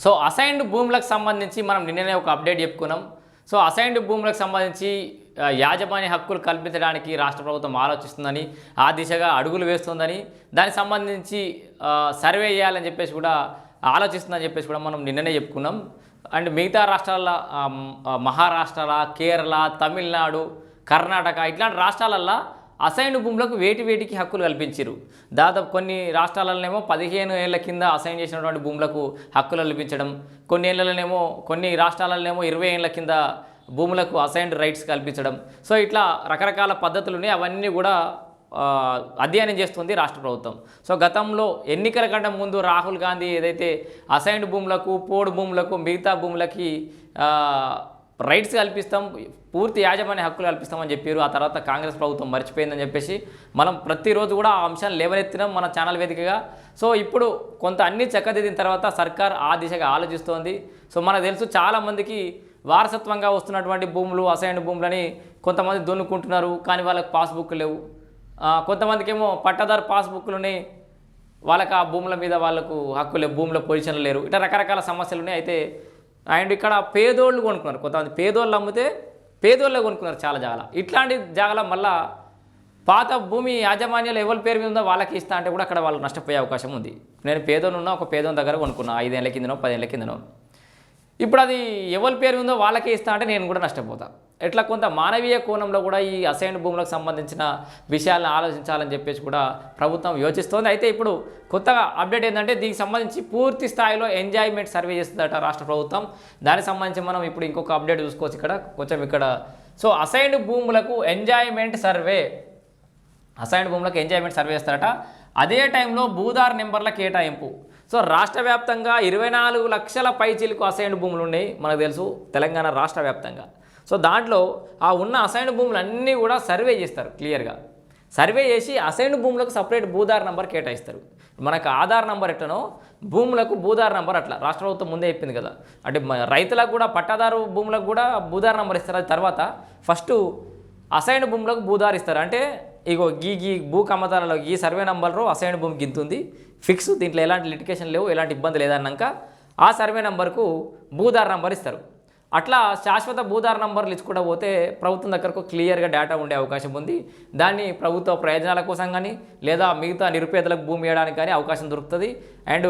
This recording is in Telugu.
సో అసైన్డ్ భూములకు సంబంధించి మనం నిన్ననే ఒక అప్డేట్ చెప్పుకున్నాం. సో అసైన్డ్ భూములకు సంబంధించి యాజమాన్య హక్కులు కల్పించడానికి రాష్ట్ర ప్రభుత్వం ఆలోచిస్తుందని ఆ దిశగా అడుగులు వేస్తుందని దానికి సంబంధించి సర్వే చేయాలని చెప్పేసి కూడా ఆలోచిస్తుందని చెప్పేసి కూడా మనం నిన్ననే చెప్పుకున్నాం. అండ్ మిగతా రాష్ట్రాల ఆ, మహారాష్ట్ర కేరళ తమిళనాడు కర్ణాటక ఇట్లాంటి రాష్ట్రాలల్లో అసైన్డ్ భూములకు వేటి వేటికి హక్కులు కల్పించారు దాదాపు కొన్ని రాష్ట్రాలలోనేమో పదిహేను ఏళ్ళ కింద అసైన్ చేసినటువంటి భూములకు హక్కులు కల్పించడం కొన్ని ఏళ్ళలోనేమో కొన్ని రాష్ట్రాలలోనేమో ఇరవై ఏళ్ళ కింద భూములకు అసైన్డ్ రైట్స్ కల్పించడం. సో ఇట్లా రకరకాల పద్ధతులు ఉన్నాయి అవన్నీ కూడా అధ్యయనం చేస్తుంది రాష్ట్ర ప్రభుత్వం. సో గతంలో ఎన్నికల కంటే ముందు రాహుల్ గాంధీ ఏదైతే అసైన్డ్ భూములకు పోడు భూములకు మిగతా భూములకి రైట్స్ కల్పిస్తాం పూర్తి యాజమాన్య హక్కులు కల్పిస్తామని చెప్పారు. ఆ తర్వాత కాంగ్రెస్ ప్రభుత్వం మర్చిపోయిందని చెప్పేసి మనం ప్రతిరోజు కూడా ఆ అంశాన్ని లేవనెత్తినాం మన ఛానల్ వేదికగా. సో ఇప్పుడు కొంత అన్ని చక్కదిద్దిన తర్వాత సర్కార్ ఆ దిశగా ఆలోచిస్తోంది. సో మనకు తెలుసు చాలామందికి వారసత్వంగా వస్తున్నటువంటి భూములు అసైన్ భూములని కొంతమంది దున్నుకుంటున్నారు కానీ వాళ్ళకి పాస్బుక్ లేవు. కొంతమందికి ఏమో పట్టదారు పాస్బుక్లుని వాళ్ళకి ఆ భూముల మీద వాళ్ళకు హక్కులు భూముల పొజిషన్లు లేరు. ఇట్లా రకరకాల సమస్యలు ఉన్నాయి. అయితే అండ్ ఇక్కడ పేదోళ్ళు కొనుక్కున్నారు. కొంతమంది పేదోళ్ళు అమ్మితే పేదోళ్ళే కొనుక్కున్నారు చాలా జాగాల. ఇట్లాంటి జాగాల మళ్ళా పాత భూమి యాజమాన్యాలు ఎవరి పేరు మీద ఉందో వాళ్ళకి ఇస్తా అంటే కూడా అక్కడ వాళ్ళు నష్టపోయే అవకాశం ఉంది. నేను పేదోళ్ళు ఉన్నా ఒక పేదోని దగ్గర కొనుక్కున్నా. ఐదేళ్ళ కిందనో పదేళ్ళ కిందనో. ఇప్పుడు అది ఎవరి పేరు ఉందో వాళ్ళకే ఇస్తా అంటే నేను కూడా నష్టపోతాను ఎట్లా కొంత మానవీయ కోణంలో కూడా ఈ అసైన్ భూములకు సంబంధించిన విషయాలను ఆలోచించాలని చెప్పేసి కూడా ప్రభుత్వం యోచిస్తోంది. అయితే ఇప్పుడు కొత్తగా అప్డేట్ ఏంటంటే దీనికి సంబంధించి పూర్తి స్థాయిలో ఎంజాయ్మెంట్ సర్వే చేస్తుందట రాష్ట్ర ప్రభుత్వం. దానికి సంబంధించి మనం ఇప్పుడు ఇంకొక అప్డేట్ చూసుకోవచ్చు ఇక్కడ కొంచెం ఇక్కడ. సో అసైన్డ్ భూములకు ఎంజాయ్మెంట్ సర్వే అసైన్డ్ భూములకు ఎంజాయ్మెంట్ సర్వే చేస్తారట. అదే టైంలో భూదార్ నెంబర్ల కేటాయింపు. సో రాష్ట్ర వ్యాప్తంగా ఇరవై నాలుగు లక్షల పైచీలకు అసైన్డ్ భూములు ఉన్నాయి మనకు తెలుసు తెలంగాణ రాష్ట్ర వ్యాప్తంగా. సో దాంట్లో ఆ ఉన్న అసైన్డ్ భూములు అన్నీ కూడా సర్వే చేస్తారు క్లియర్గా. సర్వే చేసి అసైన్డ్ భూములకు సపరేట్ భూదార్ నంబర్ కేటాయిస్తారు. మనకు ఆధార్ నంబర్ ఎట్లనో భూములకు భూదార్ నంబర్ అట్లా. రాష్ట్ర ప్రభుత్వం ముందే చెప్పింది కదా. అంటే రైతులకు కూడా పట్టాదారు భూములకు కూడా భూదార్ నంబర్ ఇస్తారు. అది తర్వాత ఫస్ట్ అసైన్డ్ భూములకు భూదార్ ఇస్తారు. అంటే ఇగో గీ గీ భూ కమ్మతాలలో ఈ సర్వే నంబర్లో అసైన్డ్ భూమి గింతుంది ఫిక్స్ దీంట్లో ఎలాంటి లిటికేషన్ లేవు ఎలాంటి ఇబ్బంది లేదన్నాక ఆ సర్వే నంబర్కు భూదార్ నంబర్ ఇస్తారు. అట్లా శాశ్వత భూధార నంబర్లు ఇచ్చుకుంటూ పోతే ప్రభుత్వం దగ్గరకు క్లియర్గా డేటా ఉండే అవకాశం ఉంది. దాన్ని ప్రభుత్వ ప్రయోజనాల కోసం కానీ లేదా మిగతా నిరుపేదలకు భూమి ఇవ్వడానికి కానీ అవకాశం దొరుకుతుంది. అండ్